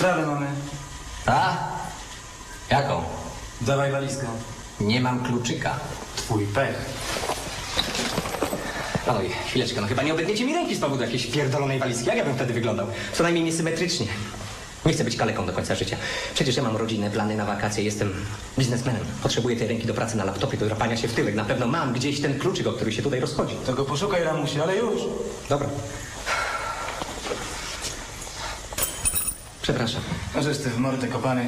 Sprawę mamy. A? Jaką? Dawaj walizkę. Nie mam kluczyka. Twój pech. Oj, chwileczkę, no chyba nie obetniecie mi ręki z powodu jakiejś pierdolonej walizki. Jak ja bym wtedy wyglądał? Co najmniej niesymetrycznie. Nie chcę być kaleką do końca życia. Przecież ja mam rodzinę, plany na wakacje, jestem biznesmenem. Potrzebuję tej ręki do pracy na laptopie, do drapania się w tyłek. Na pewno mam gdzieś ten kluczyk, o który się tutaj rozchodzi. To go poszukaj, Ramusie, ale już. Dobra. Przepraszam. Możesz ty w mordę kopany.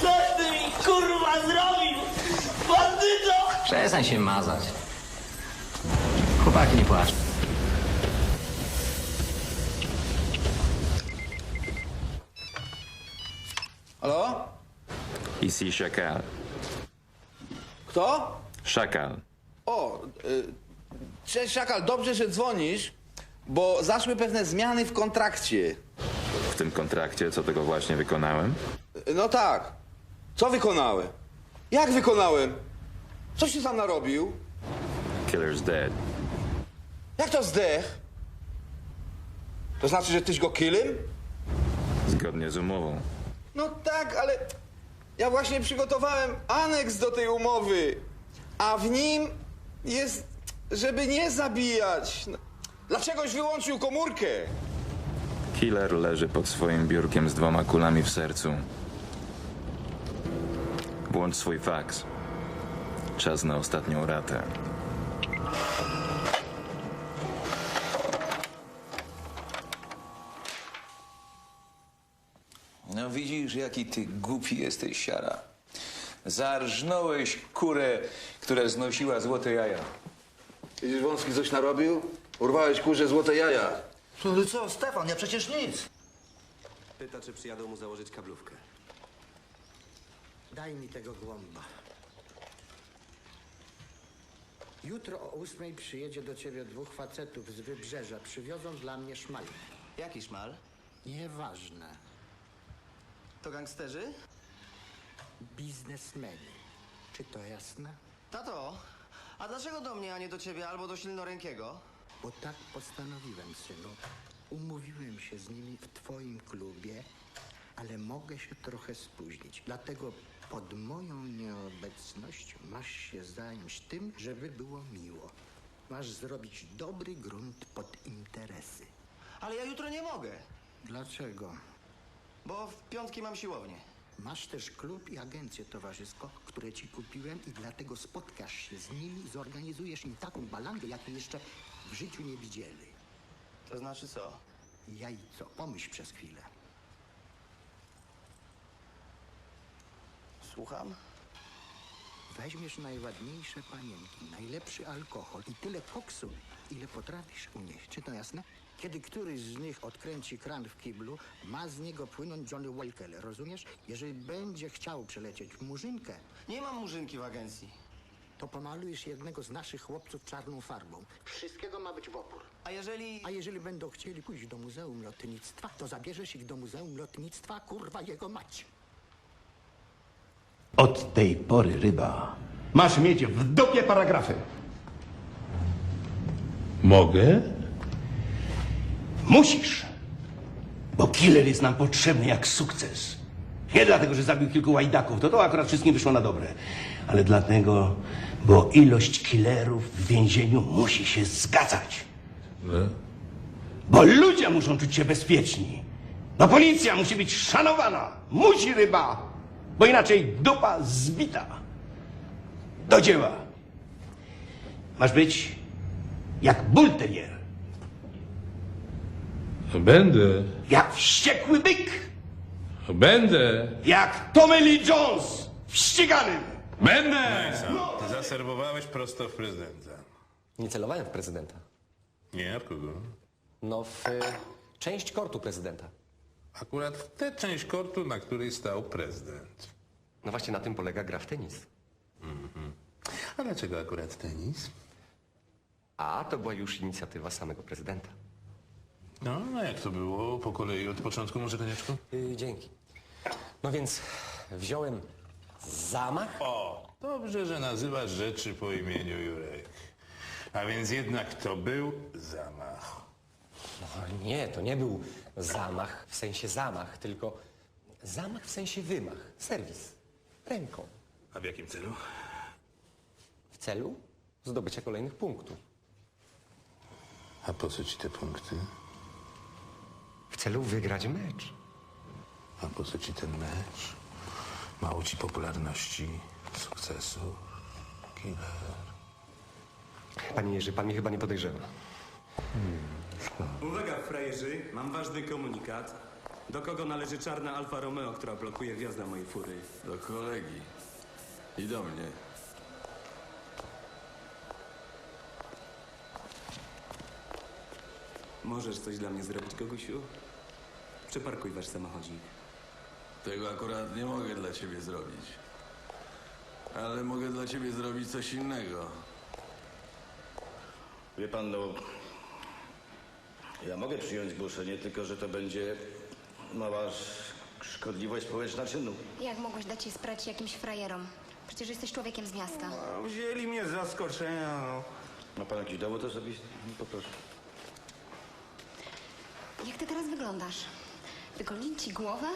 Coś ty mi kurwa zrobił! Bandyto! Przestań się mazać. Chłopaki, nie płacz. Halo? Ici Chacal. Kto? Chacal. O, y, cześć Szakal, dobrze, że dzwonisz, bo zaszły pewne zmiany w kontrakcie. W tym kontrakcie, co tego właśnie wykonałem? Y, No tak. Co wykonałem? Jak wykonałem? Co się sam narobił? Killer's dead. Jak to zdech? To znaczy, że tyś go killem? Zgodnie z umową. No tak, ale ja właśnie przygotowałem aneks do tej umowy, a w nim jest, żeby nie zabijać. No, Dlaczegoś wyłączył komórkę? Killer leży pod swoim biurkiem z dwoma kulami w sercu. Włącz swój faks. Czas na ostatnią ratę. No widzisz, jaki ty głupi jesteś, siara. Zarżnąłeś kurę, która znosiła złote jaja. Widzisz, Wąski coś narobił? Urwałeś kurze złote jaja. No co, Stefan, ja przecież nic. Pyta, czy przyjadą mu założyć kablówkę. Daj mi tego głąba. Jutro o ósmej przyjedzie do ciebie dwóch facetów z wybrzeża. Przywiozą dla mnie szmal. Jaki szmal? Nieważne. To gangsterzy? Biznesmeni. Czy to jasne? Tato, a dlaczego do mnie, a nie do ciebie albo do silnorękiego? Bo tak postanowiłem, synu. Umówiłem się z nimi w twoim klubie, ale mogę się trochę spóźnić. Dlatego pod moją nieobecność masz się zająć tym, żeby było miło. Masz zrobić dobry grunt pod interesy. Ale ja jutro nie mogę, Dlaczego? bo w piątki mam siłownię. Masz też klub i agencję towarzysko, które ci kupiłem i dlatego spotkasz się z nimi, zorganizujesz im taką balangę, jakiej jeszcze w życiu nie widzieli. To znaczy co? Jajco, pomyśl przez chwilę. Słucham? Weźmiesz najładniejsze panienki, najlepszy alkohol i tyle koksu, ile potrafisz unieść. Czy to jasne? Kiedy któryś z nich odkręci kran w kiblu, ma z niego płynąć Johnny Walker, rozumiesz? Jeżeli będzie chciał przelecieć murzynkę, Nie mam murzynki w agencji. to pomalujesz jednego z naszych chłopców czarną farbą. Wszystkiego ma być w opór. A jeżeli... A jeżeli będą chcieli pójść do Muzeum Lotnictwa, to zabierzesz ich do Muzeum Lotnictwa, kurwa jego mać. Od tej pory, ryba, masz mieć w dupie paragrafy. Mogę? Musisz. Bo killer jest nam potrzebny jak sukces. Nie dlatego, że zabił kilku łajdaków, to to akurat wszystkim wyszło na dobre. Ale dlatego, bo ilość killerów w więzieniu musi się zgadzać. Bo ludzie muszą czuć się bezpieczni. No policja musi być szanowana. Musi ryba. Bo inaczej dupa zbita. Do dzieła. Masz być jak bulterier. Będę. Jak wściekły byk. Będę. Jak Tommy Lee Jones w ściganym. Będę! Ty zaserwowałeś prosto w prezydenta. Nie celowałem w prezydenta. Nie, w kogo? No, w y, część kortu prezydenta. Akurat w tę część kortu, na której stał prezydent. No właśnie na tym polega gra w tenis. A dlaczego akurat tenis? A to była już inicjatywa samego prezydenta. No, a jak to było? Po kolei od początku może, konieczku? Yy, dzięki. No więc wziąłem zamach. O, dobrze, że nazywasz rzeczy po imieniu Jurek. A więc jednak to był zamach. No, nie, to nie był zamach w sensie zamach, tylko zamach w sensie wymach. Serwis. Ręką. A w jakim celu? W celu zdobycia kolejnych punktów. A po co ci te punkty? W celu wygrać mecz. A po co ci ten mecz? Mało ci popularności, sukcesu, killer. Panie Jerzy, pan mnie chyba nie podejrzewa. Uwaga, frajerzy, mam ważny komunikat. Do kogo należy czarna Alfa Romeo, która blokuje wjazd na mojej fury? Do kolegi. I do mnie. Możesz coś dla mnie zrobić, Gogusiu? Przeparkuj wasz samochodzik. Tego akurat nie mogę dla ciebie zrobić. Ale mogę dla ciebie zrobić coś innego. Wie pan, no. Ja mogę przyjąć zgłoszenie, tylko że to będzie mała sz- szkodliwość społeczna czynu. Jak mogłeś dać się sprać jakimś frajerom? Przecież jesteś człowiekiem z miasta. Wzięli mnie z zaskoczenia, no. Ma pan jakiś dowód osobisty? Poproszę. Jak ty teraz wyglądasz? Wygolili ci głowę?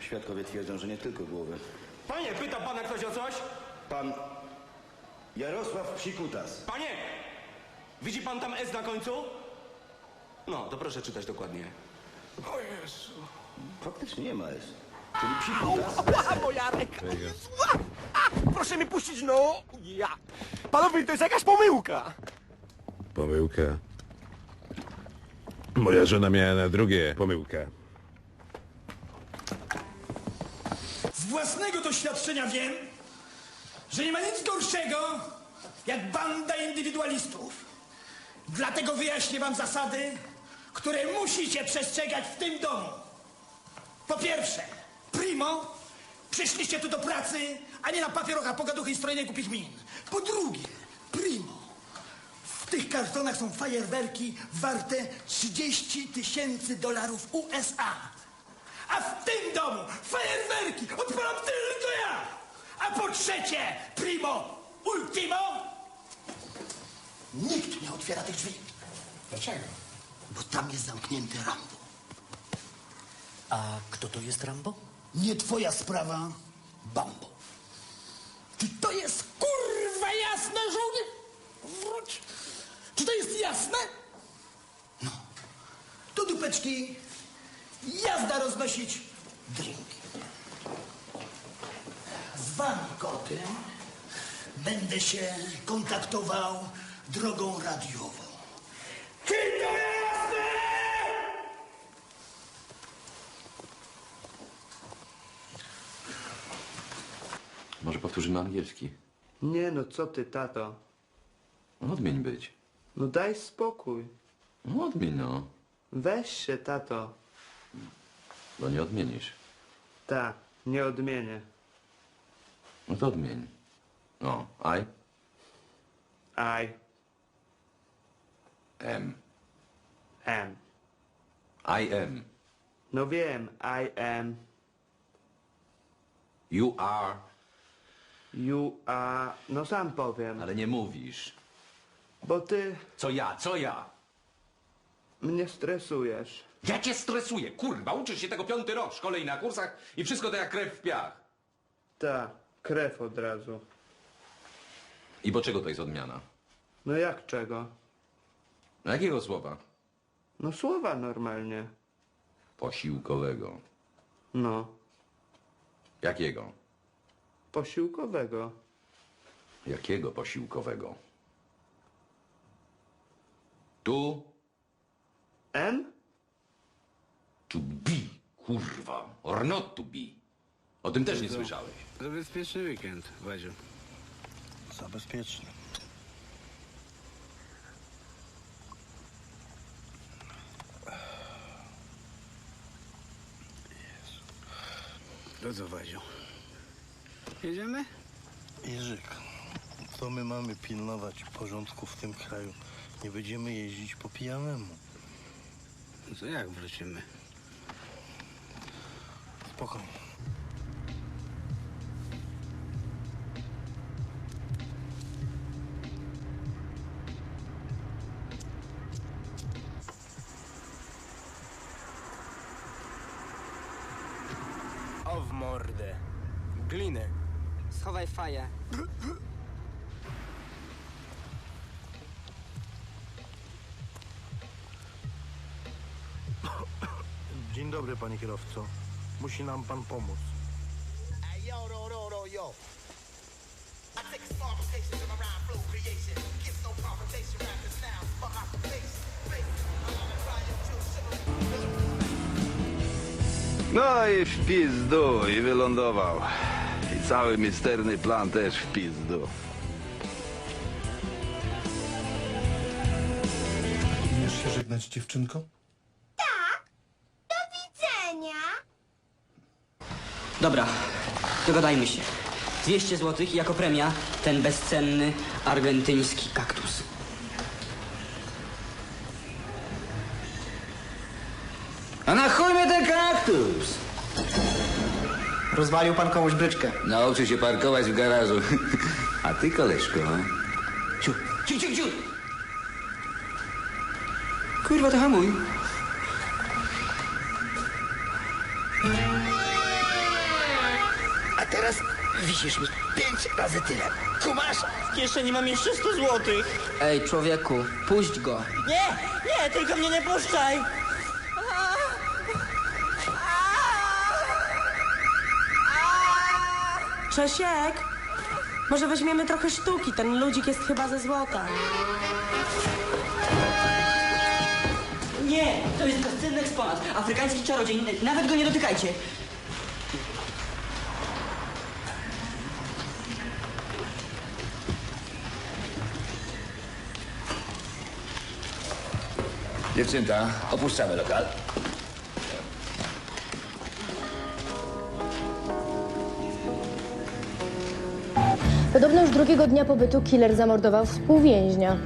Świadkowie twierdzą, że nie tylko głowy. Panie, pyta pana ktoś o coś? Pan Jarosław Psikutas. Panie! Widzi pan tam S na końcu? No, to proszę czytać dokładnie. O Jezu. Faktycznie nie ma S. Czyli Psikutas. Ała, moja ręka! Proszę mi puścić, no! Ja! Panowie, to jest jakaś pomyłka! Pomyłka. Moja żona miała na drugie pomyłkę. Własnego doświadczenia wiem, że nie ma nic gorszego jak banda indywidualistów. Dlatego wyjaśnię wam zasady, które musicie przestrzegać w tym domu. Po pierwsze, primo, przyszliście tu do pracy, a nie na papierocha, pogaduchy i strojenie głupich min. Po drugie, primo, w tych kartonach są fajerwerki warte 30 tysięcy dolarów USA. A w tym domu fajerwerki odpalam tylko ja! A po trzecie, primo, ultimo, nikt nie otwiera tych drzwi. Dlaczego? Bo tam jest zamknięty Rambo. A kto to jest Rambo? Nie twoja sprawa, Bambo. Czy to jest kurwa jasne, żołnierz? Wróć. Czy to jest jasne? No. Tu dupeczki, drinki. Z wami, koty, będę się kontaktował drogą radiową. Czy to jasne? Może powtórzymy angielski. Nie no, co ty, tato? No, Odmień być. No daj spokój. No odmień no. Weź się, tato. Bo nie odmienisz. Ta, nie odmienię. No to odmień. No, I I am. am. I am. No wiem, I am. You are. You are... No sam powiem. Ale nie mówisz. Bo ty Co ja, co ja? mnie stresujesz. Ja cię stresuję, kurwa, uczysz się tego piąty rok w szkole i na kursach i wszystko to jak krew w piach. Ta, krew od razu. I bo czego to jest odmiana? No jak czego? No jakiego słowa? No słowa normalnie. Posiłkowego. No, Jakiego? posiłkowego. Jakiego posiłkowego? Tu M? To be, kurwa, or not to be. O tym też nie słyszałeś. Zabezpieczny weekend, Wadziu. Zabezpieczny. To co, Wadziu? Jedziemy? Jerzyk, to my mamy pilnować porządku w tym kraju. Nie będziemy jeździć po pijanemu. No to jak wrócimy? spokojnie. O w mordę. Glinę. Schowaj faję. Dzień dobry, panie kierowco. Musi nam pan pomóc. No i w pizdu i wylądował. I cały misterny plan też w pizdu. Umiesz się żegnać, dziewczynko? Widzenia! Dobra, dogadajmy się. 200 zł i jako premia ten bezcenny argentyński kaktus. A na chuj mnie ten kaktus? Rozwalił pan komuś bryczkę. Nauczy się parkować w garażu. A ty, koleżko, Ciu, ciu, ciu, ciu! Kurwa, to hamuj. Wisisz mi pięć razy tyle. Kumasz? W kieszeni mam jeszcze 100 złotych. Ej, człowieku, puść go. Nie, nie, tylko mnie nie puszczaj! Czesiek, może weźmiemy trochę sztuki, ten ludzik jest chyba ze złota. Nie, to jest bezcenny eksponat. Afrykański czarodziej, nawet go nie dotykajcie. Dziewczynka, opuszczamy lokal. Podobno już drugiego dnia pobytu killer zamordował współwięźnia.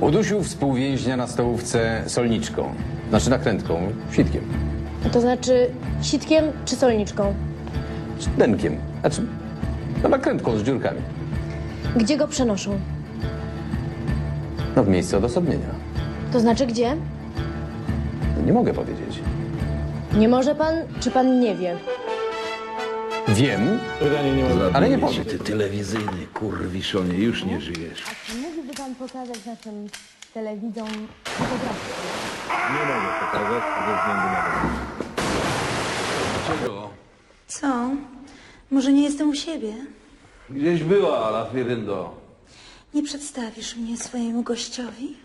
Udusił współwięźnia na stołówce solniczką, znaczy nakrętką, sitkiem, To znaczy sitkiem czy solniczką? denkiem, znaczy no nakrętką z dziurkami. Gdzie go przenoszą? No w miejsce odosobnienia. To znaczy gdzie? Nie mogę powiedzieć. Nie może pan, czy pan nie wie? Wiem, ale nie powiem. Ty telewizyjny kurwiszonie, już nie żyjesz. A czy mógłby pan pokazać naszym telewidzom fotografię? Nie mogę pokazać ze względu na Czego? Co? Może nie jestem u siebie? Gdzieś była, Lafiryndo. Nie przedstawisz mnie swojemu gościowi?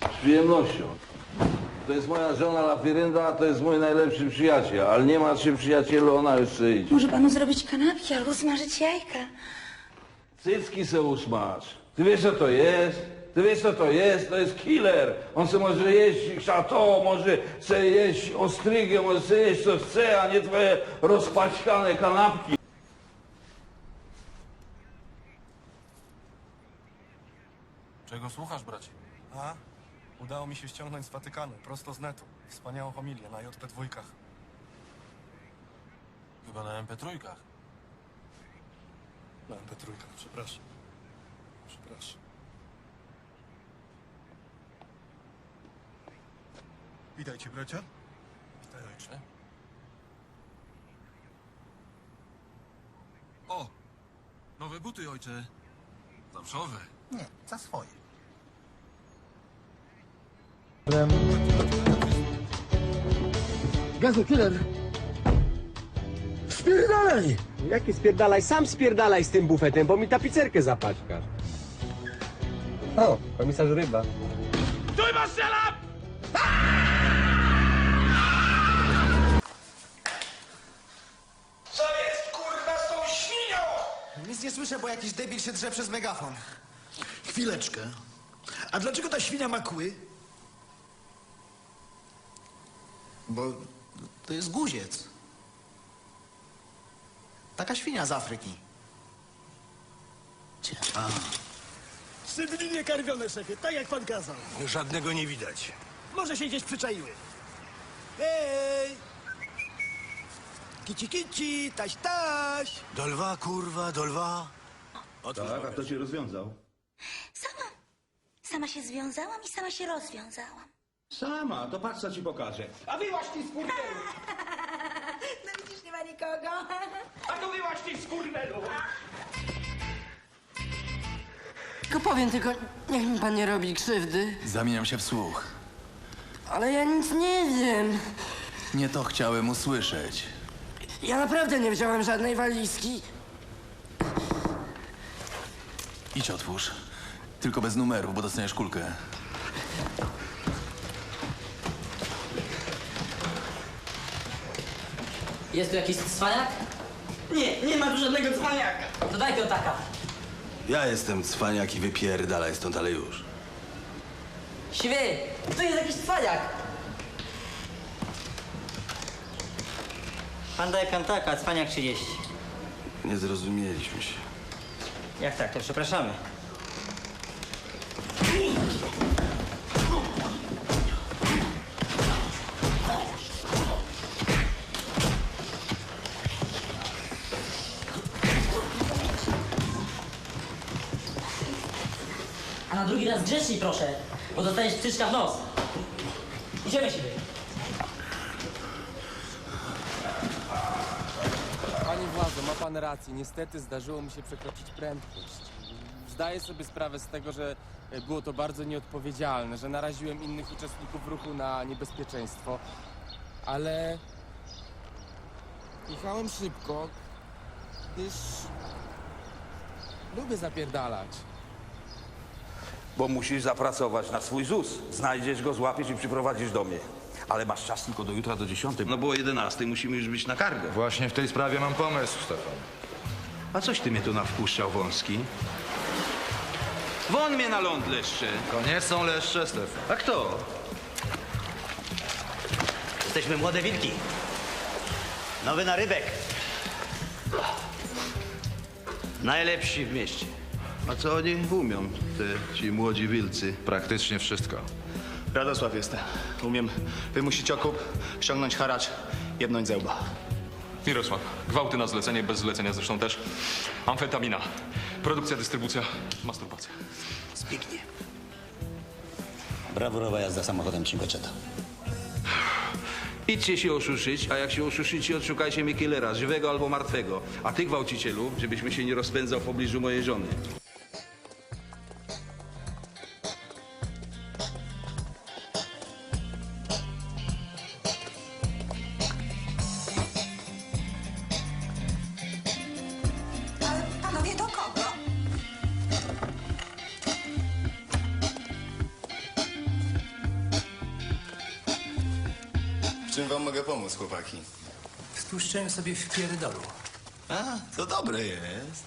Z przyjemnością. To jest moja żona Lafirynda, a to jest mój najlepszy przyjaciel. Ale nie ma się przyjacielu, ona jeszcze idzie. Może panu zrobić kanapki albo smażyć jajka? Cycki se usmacz. Ty wiesz co to jest? Ty wiesz co to jest? To jest killer. On se może jeść chateau, może se jeść ostrygę, może se jeść co chce, a nie twoje rozpaćkane kanapki. Czego słuchasz, bracie? A? Udało mi się ściągnąć z Watykanu, prosto z netu. Wspaniałą homilię na JP2. Chyba na MP3. Na MP3, przepraszam. Przepraszam. Witajcie, bracia. Witaj, ojcze. O! Nowe buty, ojcze. Zamszowe. Nie, za swoje. Gazu, killer! Spierdalaj! Jaki spierdalaj? Sam spierdalaj z tym bufetem, bo mi tapicerkę zapaćkasz. O, komisarz Ryba. Stój, bo strzelam! Co jest kurwa z tą świnią? Nic nie słyszę, bo jakiś debil się drze przez megafon. Chwileczkę. A dlaczego ta świnia ma kły? Bo to jest guziec. Taka świnia z Afryki. A. Szydlinie karmione, szefie, tak jak pan kazał. Żadnego nie widać. Może się gdzieś przyczaiły. Hej! Kici, kici, taś, taś! Do lwa, kurwa, do lwa. Tak, a kto cię rozwiązał? Sama się związałam i sama się rozwiązałam. Sama, to patrz co ci pokażę. A wyłaź ty skurwelu! No widzisz, nie ma nikogo. A to wyłaź ty skurwelu! Tylko powiem tylko, niech mi pan nie robi krzywdy. Zamieniam się w słuch. Ale ja nic nie wiem. Nie to chciałem usłyszeć. Ja naprawdę nie wziąłem żadnej walizki. Idź otwórz. Tylko bez numerów, bo dostaniesz kulkę. Jest tu jakiś cwaniak? Nie, nie ma tu żadnego cwaniaka. To daj. Ja jestem cwaniak i wypierdalaj stąd, ale już. Siwy, tu jest jakiś cwaniak. Pan daje piątaka, cwaniak 30. Nie zrozumieliśmy się. Jak tak, to przepraszamy. Grzeczniej proszę, bo dostaniesz ptyczka w nos. Idziemy siebie. Panie władzo, ma pan rację. Niestety zdarzyło mi się przekroczyć prędkość. Zdaję sobie sprawę z tego, że e, było to bardzo nieodpowiedzialne, że naraziłem innych uczestników ruchu na niebezpieczeństwo, ale jechałem szybko, gdyż lubię zapierdalać. Bo musisz zapracować na swój ZUS. Znajdziesz go, złapiesz i przyprowadzisz do mnie. Ale masz czas tylko do jutra do 10. No bo o 11 musimy już być na kargę. Właśnie w tej sprawie mam pomysł, Stefan. A coś ty mnie tu nawpuszczał, Wąski? Won mnie na ląd leszcze. To nie są leszcze, Stefan. A kto? Jesteśmy młode wilki. Nowy narybek. Najlepsi w mieście. A co oni umią, te ci młodzi wilcy? Praktycznie wszystko. Radosław jestem. Umiem wymusić okup, ściągnąć haracz, jebnąć zełba. Mirosław, gwałty na zlecenie, bez zlecenia zresztą też. Amfetamina. Produkcja, dystrybucja, masturbacja. Zbignie. Brawurowa jazda samochodem Cinquecetta. Idźcie się oszuszyć, a jak się oszuszycie, odszukajcie mi killera, żywego albo martwego. A ty, gwałcicielu, żebyśmy się nie rozpędzał w pobliżu mojej żony. Sobie w pierdolu. A, to dobre jest.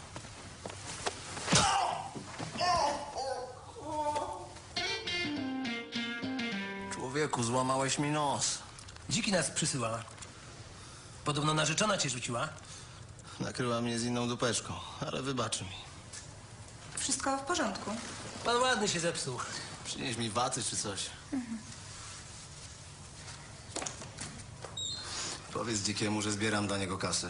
Człowieku, złamałeś mi nos. Dziki nas przysyła. Podobno narzeczona cię rzuciła. Nakryła mnie z inną dupeczką, ale wybaczy mi. Wszystko w porządku. Pan ładny się zepsuł. Przynieś mi waty czy coś. Powiedz dzikiemu, że zbieram dla niego kasę.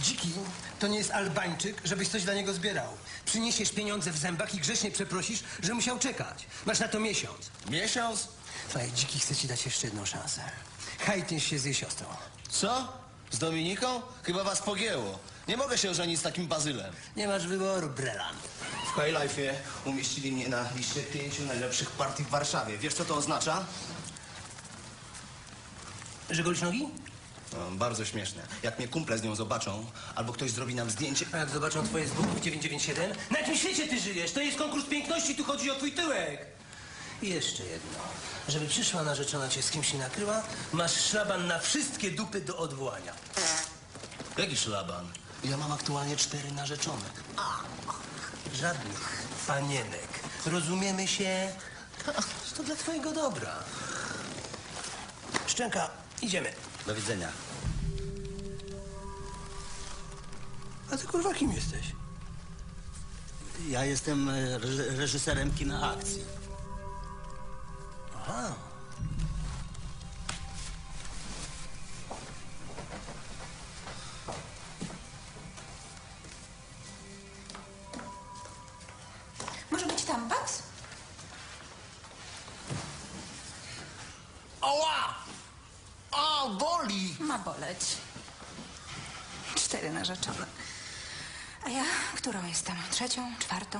Dziki to nie jest Albańczyk, żebyś coś dla niego zbierał. Przyniesiesz pieniądze w zębach i grzecznie przeprosisz, że musiał czekać. Masz na to miesiąc. Miesiąc? Słuchaj, Dziki chce ci dać jeszcze jedną szansę. Hajtniesz się z jej siostrą. Co? Z Dominiką? Chyba was pogięło. Nie mogę się ożenić z takim bazylem. Nie masz wyboru, Brelan. W High Life'ie umieścili mnie na liście pięciu najlepszych partii w Warszawie. Wiesz, co to oznacza? Że golisz nogi? No, bardzo śmieszne. Jak mnie kumple z nią zobaczą, albo ktoś zrobi nam zdjęcie... A jak zobaczą twoje w 997? Na jakim świecie ty żyjesz? To jest konkurs piękności, tu chodzi o twój tyłek. I jeszcze jedno. Żeby przyszła narzeczona cię z kimś i nakryła, masz szlaban na wszystkie dupy do odwołania. Jaki szlaban? Ja mam aktualnie cztery narzeczone. Żadnych panienek. Rozumiemy się? To dla twojego dobra. Szczęka, idziemy. Do widzenia. A ty kurwa kim jesteś? Ja jestem e, reż- reżyserem kina akcji. Aha. Trzecią? Czwartą?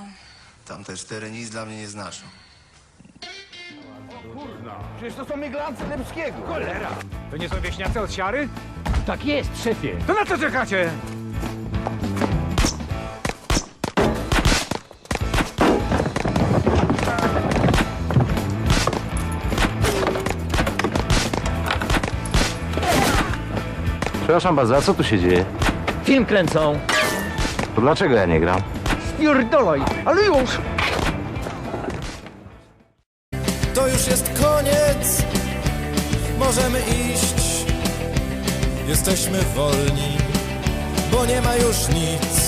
Tamte cztery nic dla mnie nie znaczą. Przecież to są miglancy Dębskiego. Cholera! To nie są wieśniacy od siary? Tak jest, szefie. To na co czekacie? Przepraszam bardzo, a co tu się dzieje? Film kręcą. To dlaczego ja nie gram? Spierdolaj, ale już! To już jest koniec, możemy iść. Jesteśmy wolni, bo nie ma już nic.